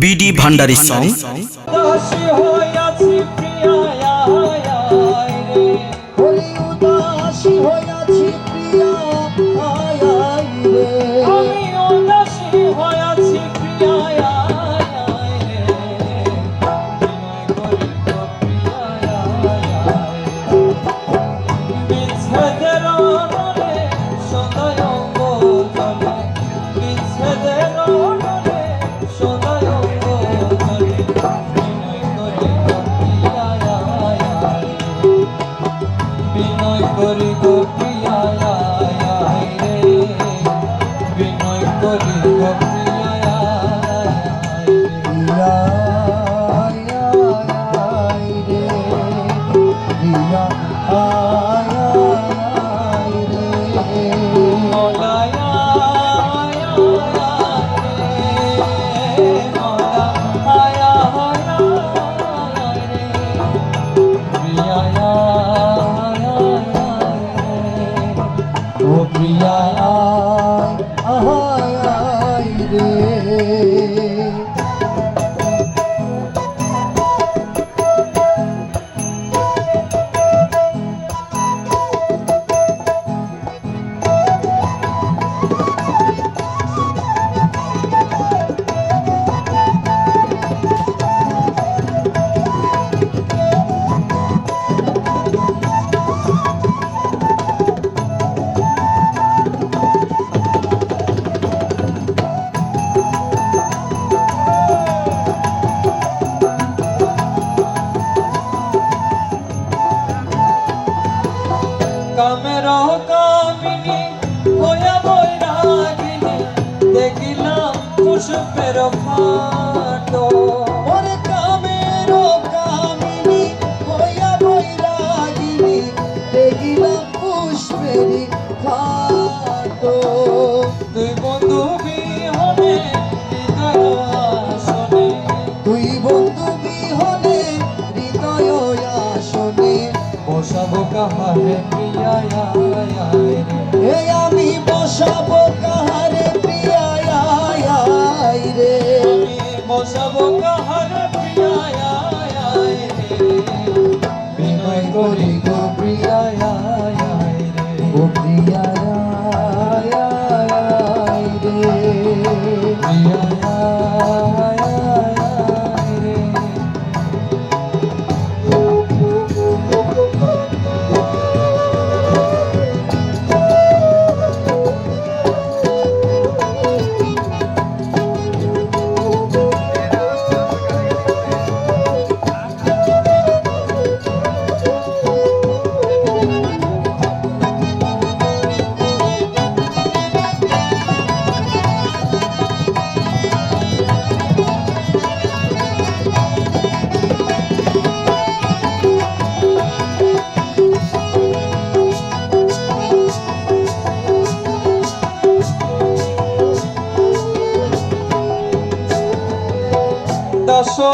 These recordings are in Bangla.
বিডি ভান্ডারী সং Priya 嘿。পুষ্পের ফাটো ওরে কামের কামিনী হইয়া বৈরাগিনী দেখিলাম পুষ্পেরি খাটো দুই বন্ধু বিহনে আসনে দুই বন্ধু বিহনে হৃদয় আসনে বসাবো কাহারে প্রিয়া রে। হে আমি বসাবো কাহারে प्रिया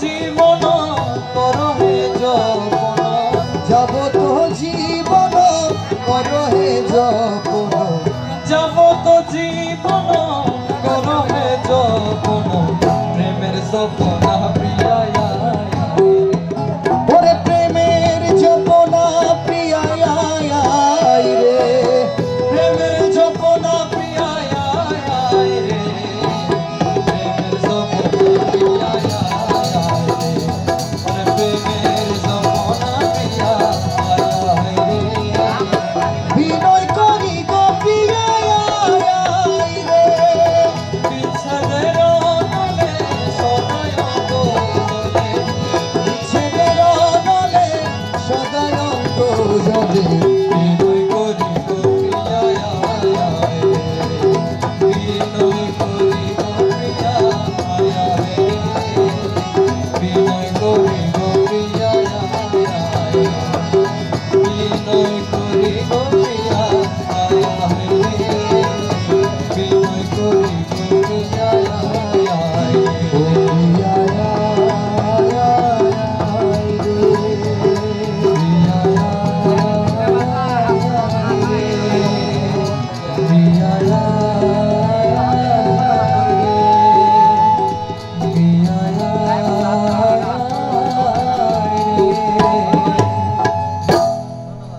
জীবন করহে জপনা যাবত জীবন করহে জপনা